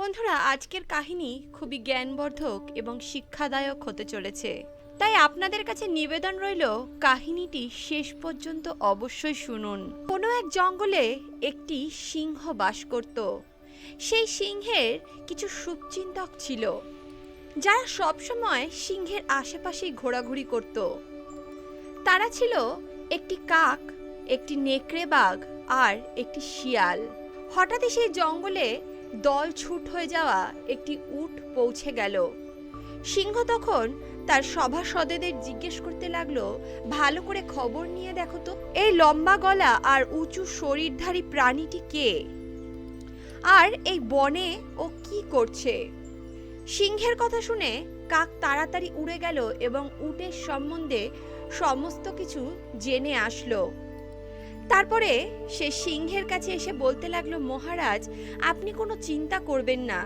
বন্ধুরা, আজকের কাহিনী খুবই জ্ঞানবর্ধক এবং শিক্ষাদায়ক হতে চলেছে। তাই আপনাদের কাছে নিবেদন রইল, কাহিনীটি শেষ পর্যন্ত অবশ্যই শুনুন। কোনো এক জঙ্গলে একটি সিংহ বাস করত। সেই সিংহের কিছু শুভচিন্তক ছিল, যারা সবসময় সিংহের আশেপাশেই ঘোরাঘুরি করত। তারা ছিল একটি কাক, একটি নেকড়ে বাঘ আর একটি শিয়াল। হঠাৎই সেই জঙ্গলে দল ছুট হয়ে যাওয়া একটি উট পৌঁছে গেল। সিংহ তখন তার সভাসদেদের জিজ্ঞেস করতে লাগল, ভালো করে খবর নিয়ে দেখো তো, এই লম্বা গলা আর উঁচু শরীরধারী প্রাণীটি কে? আর এই বনে ও কি করছে? সিংহের কথা শুনে কাক তাড়াতাড়ি উড়ে গেল এবং উটের সম্বন্ধে সমস্ত কিছু জেনে আসলো। তারপরে সে সিংহের কাছে এসে বলতে লাগল, মহারাজ, আপনি কোনো চিন্তা করবেন না।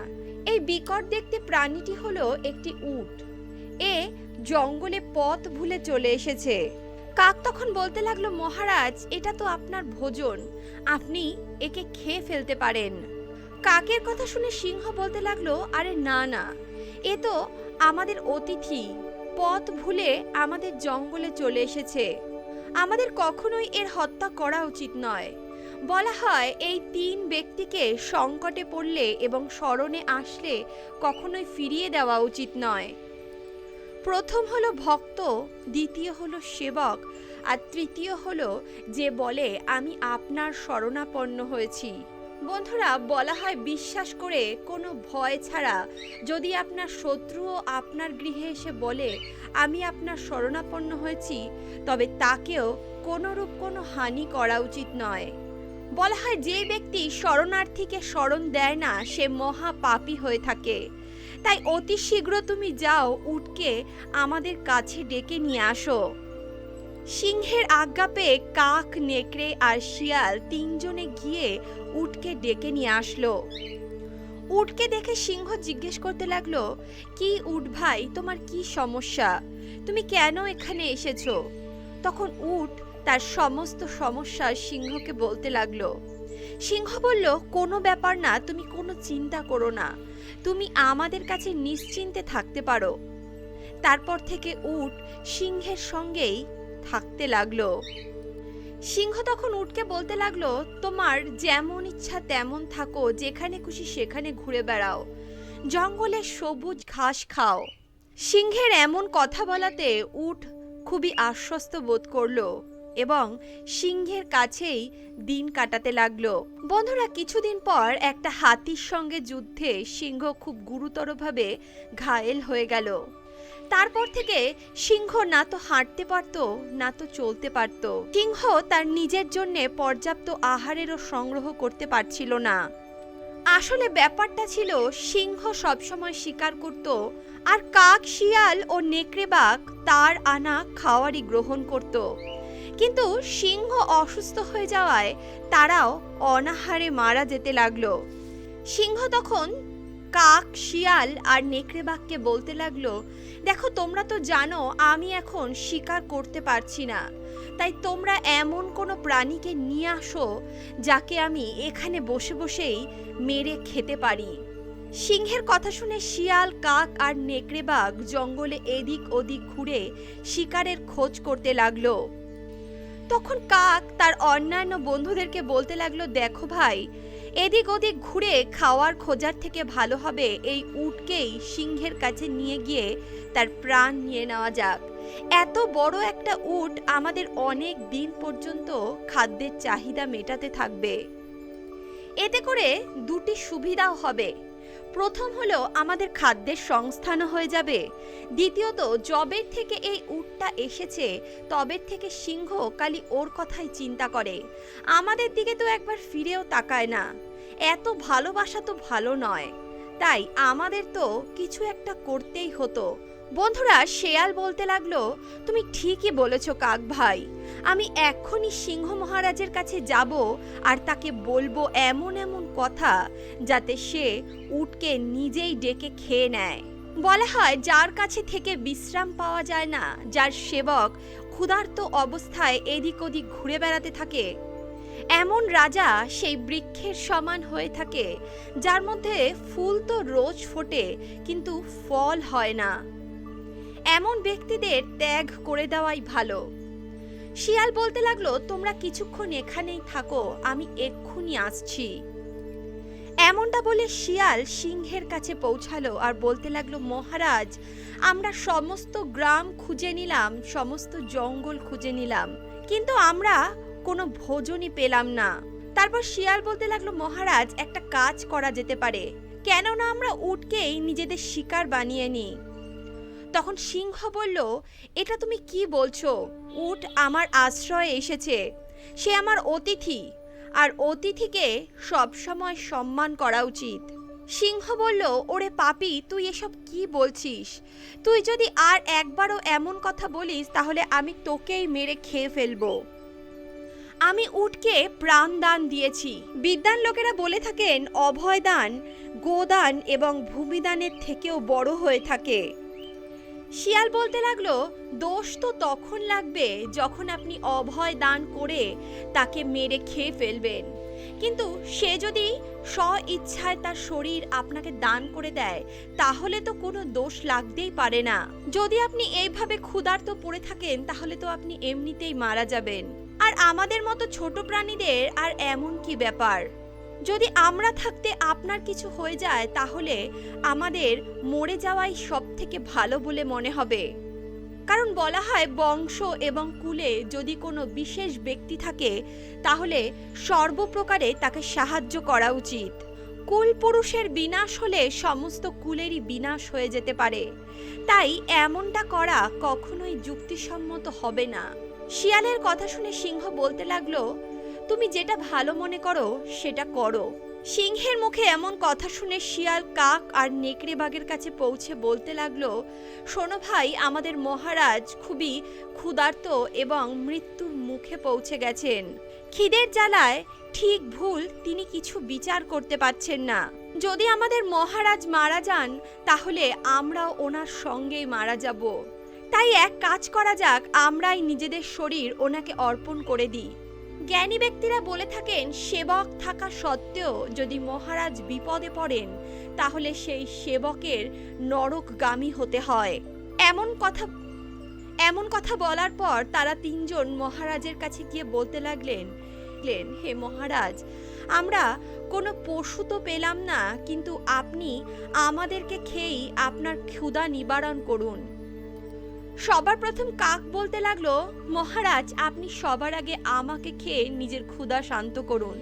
এই বিকট দেখতে প্রাণীটি হলো একটি উট। এ জঙ্গলে পথ ভুলে চলে এসেছে কাক তখন বলতে লাগল, মহারাজ, এটা তো আপনার ভোজন। আপনি একে খেয়ে ফেলতে পারেন কাকের কথা শুনে সিংহ বলতে লাগল, আরে না না। এ তো আমাদের অতিথি। পথ ভুলে আমাদের জঙ্গলে চলে এসেছে। আমাদের কখনোই এর হত্যা করা উচিত নয়। বলা হয়, এই তিন ব্যক্তিকে সংকটে পড়লে এবং স্মরণে আসলে কখনোই ফিরিয়ে দেওয়া উচিত নয়। প্রথম হলো ভক্ত, দ্বিতীয় হলো সেবক, আর তৃতীয় হলো যে বলে, আমি আপনার শরণাপন্ন হয়েছি। বন্ধুরা, বলা হয় বিশ্বাস করে কোনো ভয় ছাড়া যদি আপনার শত্রুও আপনার গৃহে এসে বলে, আমি আপনার শরণাপন্ন হয়েছি, তবে তাকেও কোনোরূপ কোনো হানি করা উচিত নয়। বলা হয় যে ব্যক্তি শরণার্থীকে শরণ দেয় না, সে মহা পাপী হয়ে থাকে। তাই অতি শীঘ্র তুমি যাও, উটকে আমাদের কাছে ডেকে নিয়ে আসো। সিংহের আজ্ঞা পেয়ে কাক, নেকড়ে আর শিয়াল তিনজনে গিয়ে উটকে ডেকে নিয়ে আসলো। উটকে দেখে সিংহ জিজ্ঞেস করতে লাগল, কি উট ভাই, তোমার কি সমস্যা? তুমি কেন এখানে এসেছ? তখন উট তার সমস্ত সমস্যা সিংহকে বলতে লাগল। সিংহ বলল, কোনো ব্যাপার না, তুমি কোনো চিন্তা করো না। তুমি আমাদের কাছে নিশ্চিন্তে থাকতে পারো। তারপর থেকে উট সিংহের সঙ্গেই থাকতে লাগল। সিংহ তখন উটকে বলতে লাগল, তোমার যেমন ইচ্ছা তেমন থাকো, যেখানে খুশি সেখানে ঘুরে বেড়াও। জঙ্গলে সবুজ ঘাস খাও। সিংহের এমন কথা বলাতে উট খুবই আশ্বস্ত বোধ করল এবং সিংহের কাছেই দিন কাটাতে লাগল। বন্ধুরা, কিছুদিন পর একটা হাতির সঙ্গে যুদ্ধে সিংহ খুব গুরুতরভাবে ঘায়েল হয়ে গেল। তারপর থেকে সিংহ না তো হাঁটতে পারতো, না তো চলতে পারতো। সিংহ তার নিজের জন্য পর্যাপ্ত আহারেরও সংগ্রহ করতে পারছিল না। আসলে ব্যাপারটা ছিল, সিংহ সবসময় শিকার করত আর কাক, শিয়াল ও নেকড়ে বাঘ তার আনা খাওয়ারই গ্রহণ করত। কিন্তু সিংহ অসুস্থ হয়ে যাওয়ায় তারাও অনাহারে মারা যেতে লাগল। সিংহ তখন কাক, শিয়াল আর নেকড়ে বাঘকে বলতে লাগল, দেখো, তোমরা তো জানো, আমি এখন শিকার করতে পারছি না। তাই তোমরা এমন কোনো প্রাণীকে নিয়ে আসো, যাকে আমি এখানে বসে বসেই মেরে খেতে পারি। সিংহের কথা শুনে শিয়াল, কাক আর নেকড়ে বাঘ জঙ্গলে এদিক ওদিক ঘুরে শিকারের খোঁজ করতে লাগল। তখন কাক তার অন্যান্য বন্ধুদেরকে বলতে লাগল, দেখো ভাই এদিক ওদিক ঘুরে খাওয়ার খোঁজার থেকে ভালো হবে এই উটকেই সিংহের কাছে নিয়ে গিয়ে তার প্রাণ নিয়ে নেওয়া যাক। এত বড় একটা উট আমাদের অনেক দিন পর্যন্ত খাদ্যের চাহিদা মেটাতে থাকবে। এতে করে দুটি সুবিধাও হবে। প্রথম হলো আমাদের খাদ্যের সংস্থানও হয়ে যাবে। দ্বিতীয়ত জবের থেকে এই উটটা এসেছে, তবের থেকে সিংহ কালি ওর কথাই চিন্তা করে। আমাদের দিকে তো একবার ফিরেও তাকায় না। এত ভালোবাসা তো ভালো নয়। তাই আমাদের তো কিছু একটা করতেই হতো। বন্ধুরা, শেয়াল বলতে লাগল, তুমি ঠিকই বলেছ কাক ভাই। আমি এক্ষুনি সিংহ মহারাজের কাছে যাব আর তাকে বলব এমন এমন কথা যাতে সে উটকে নিজেই ডেকে খেয়ে নেয়। বলা হয়, যার কাছে থেকে বিশ্রাম পাওয়া যায় না, যার সেবক ক্ষুধার্ত অবস্থায় এদিক ওদিক ঘুরে বেড়াতে থাকে। এমন রাজা সেই বৃক্ষের সমান হয়ে থাকে, যার মধ্যে ফুল তো রোজ ফোটে, কিন্তু ফল হয় না। এমন ব্যক্তিদের ত্যাগ করে দেওয়াই ভালো। শিয়াল বলতে লাগল, তোমরা কিছুক্ষণ এখানেই থাকো, আমি এক্ষুনি আসছি। এমনটা বলে শিয়াল সিংহের কাছে পৌঁছালো আর বলতে লাগল, মহারাজ, আমরা সমস্ত গ্রাম খুঁজে নিলাম, সমস্ত জঙ্গল খুঁজে নিলাম, কিন্তু আমরা কোনো ভোজনই পেলাম না। তারপর শিয়াল বলতে লাগল, মহারাজ, একটা কাজ করা যেতে পারে। কেননা আমরা উটকেই নিজেদের শিকার বানিয়ে নিই। তখন সিংহ বলল, এটা তুমি কি বলছো? উট আমার আশ্রয়ে এসেছে। সে আমার অতিথি। আর অতিথিকে সবসময় সম্মান করা উচিত। সিংহ বলল, ওরে পাপি, তুই এসব কি বলছিস? তুই যদি আর একবারও এমন কথা বলিস, তাহলে আমি তোকেই মেরে খেয়ে ফেলব। আমি উটকে প্রাণ দান দিয়েছি। বিদ্যান লোকেরা বলে থাকেন, অভয়দান গোদান এবং ভূমিদানের থেকেও বড় হয়ে থাকে। শিয়াল বলতে লাগল, দোষ তো তখন লাগবে যখন আপনি অভয় দান করে তাকে মেরে খেয়ে ফেলবেন। কিন্তু সে যদি স্ব ইচ্ছায় তার শরীর আপনাকে দান করে দেয়, তাহলে তো কোনো দোষ লাগতেই পারে না। যদি আপনি এইভাবে ক্ষুধার্ত পড়ে থাকেন, তাহলে তো আপনি এমনিতেই মারা যাবেন। আর আমাদের মতো ছোট প্রাণীদের আর এমন কি ব্যাপার? যদি আমরা থাকতে আপনার কিছু হয়ে যায়, তাহলে আমাদের মরে যাওয়াই সব থেকে ভালো বলে মনে হবে। কারণ বলা হয় বংশ এবং কুলে যদি কোনো বিশেষ ব্যক্তি থাকে, তাহলে সর্বপ্রকারে তাকে সাহায্য করা উচিত। কুল পুরুষের বিনাশ হলে সমস্ত কুলেরই বিনাশ হয়ে যেতে পারে। তাই এমনটা করা কখনোই যুক্তিসম্মত হবে না। শিয়ালের কথা শুনে সিংহ বলতে লাগল তুমি যেটা ভালো মনে করো, সেটা করো। সিংহের মুখে এমন কথা শুনে শিয়াল কাক আর নেকড়ে বাঘের কাছে পৌঁছে বলতে লাগল, শোনো ভাই, আমাদের মহারাজ খুবই ক্ষুধার্ত এবং মৃত্যুর মুখে পৌঁছে গেছেন। খিদের জ্বালায় ঠিক ভুল তিনি কিছু বিচার করতে পারছেন না। যদি আমাদের মহারাজ মারা যান, তাহলে আমরাও ওনার সঙ্গেই মারা যাব। তাই এক কাজ করা যাক, আমরাই নিজেদের শরীর ওনাকে অর্পণ করে দিই। জ্ঞানী ব্যক্তিরা বলে থাকেন, সেবক থাকা সত্ত্বেও যদি মহারাজ বিপদে পড়েন, তাহলে সেই সেবকের নরকগামী হতে হয়। এমন কথা এমন কথা বলার পর তারা তিনজন মহারাজের কাছে গিয়ে বলতে লাগলেন হে মহারাজ, আমরা কোনো পশু তো পেলাম না, কিন্তু আপনি আমাদেরকে খেয়েই আপনার ক্ষুধা নিবারণ করুন। সবার প্রথম কাক বলতে লাগল, মহারাজ, আপনি সবার আগে আমাকে খেয়ে নিজের ক্ষুধা শান্ত করুন।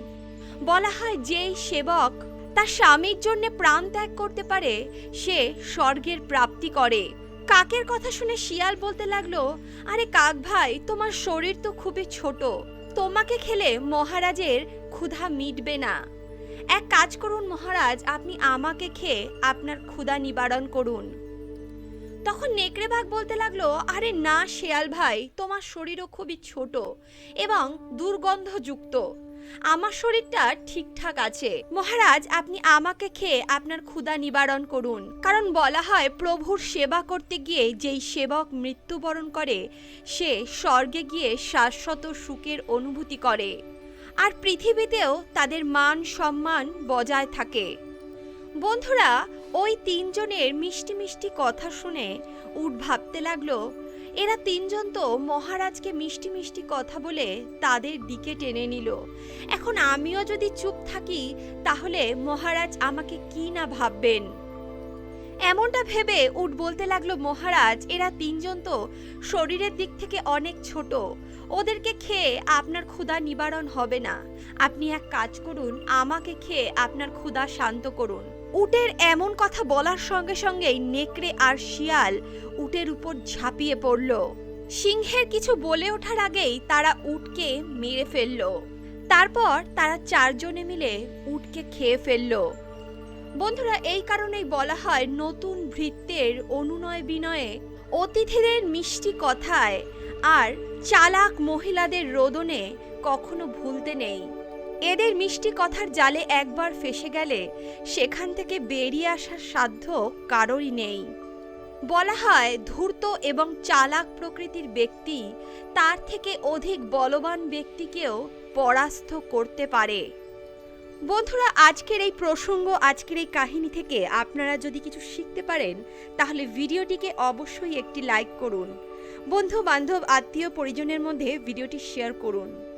বলা হয় যেই সেবক তার স্বামীর জন্য প্রাণ ত্যাগ করতে পারে, সে স্বর্গের প্রাপ্তি করে। কাকের কথা শুনে শিয়াল বলতে লাগল, আরে কাক ভাই, তোমার শরীর তো খুবই ছোট, তোমাকে খেলে মহারাজের ক্ষুধা মিটবে না। এক কাজ করুন মহারাজ, আপনি আমাকে খেয়ে আপনার ক্ষুধা নিবারণ করুন। তখন নেকড়ে বাঘ বলতে লাগল, আরে না শেয়াল ভাই, তোমার শরীরও খুবই ছোট এবং দুর্গন্ধযুক্ত। আমার শরীরটা ঠিকঠাক আছে। মহারাজ, আপনি আমাকে খেয়ে আপনার ক্ষুধা নিবারণ করুন। কারণ বলা হয়, প্রভুর সেবা করতে গিয়ে যেই সেবক মৃত্যুবরণ করে, সে স্বর্গে গিয়ে শাশ্বত সুখের অনুভূতি করে। আর পৃথিবীতেও তাদের মান সম্মান বজায় থাকে। বন্ধুরা, ওই তিনজনের মিষ্টি মিষ্টি কথা শুনে উঠ ভাবতে লাগল, এরা তিনজন তো মহারাজকে মিষ্টি মিষ্টি কথা বলে তাদের দিকে টেনে নিল। এখন আমিও যদি চুপ থাকি, তাহলে মহারাজ আমাকে কি না ভাববেন? এমনটা ভেবে উট বলতে লাগল, মহারাজ, এরা তিনজন তো শরীরের দিক থেকে অনেক ছোট। ওদেরকে খেয়ে আপনার ক্ষুধা নিবারণ হবে না। আপনি এক কাজ করুন, আমাকে খেয়ে আপনার ক্ষুধা শান্ত করুন। উটের এমন কথা বলার সঙ্গে সঙ্গেই নেকড়ে আর শিয়াল উটের উপর ঝাঁপিয়ে পড়ল। সিংহের কিছু বলে ওঠার আগেই তারা উটকে মেরে ফেলল। তারপর তারা চারজনে মিলে উটকে খেয়ে ফেলল। বন্ধুরা, এই কারণেই বলা হয় নতুন ভৃত্যের অনুনয় বিনয়ে অতিথিদের মিষ্টি কথায় আর চালাক মহিলাদের রোদনে কখনো ভুলতে নেই। এদের মিষ্টি কথার জালে একবার ফেসে গেলে সেখান থেকে বেরিয়ে আসার সাধ্য কারোরই নেই। বলা হয়, ধূর্ত এবং চালাক প্রকৃতির ব্যক্তি তার থেকে অধিক বলবান ব্যক্তিকেও পরাস্ত করতে পারে। বন্ধুরা, আজকের এই প্রসঙ্গ, আজকের এই কাহিনী থেকে আপনারা যদি কিছু শিখতে পারেন, তাহলে ভিডিওটিকে অবশ্যই একটি লাইক করুন। বন্ধু বান্ধব আত্মীয় পরিজনের মধ্যে ভিডিওটি শেয়ার করুন।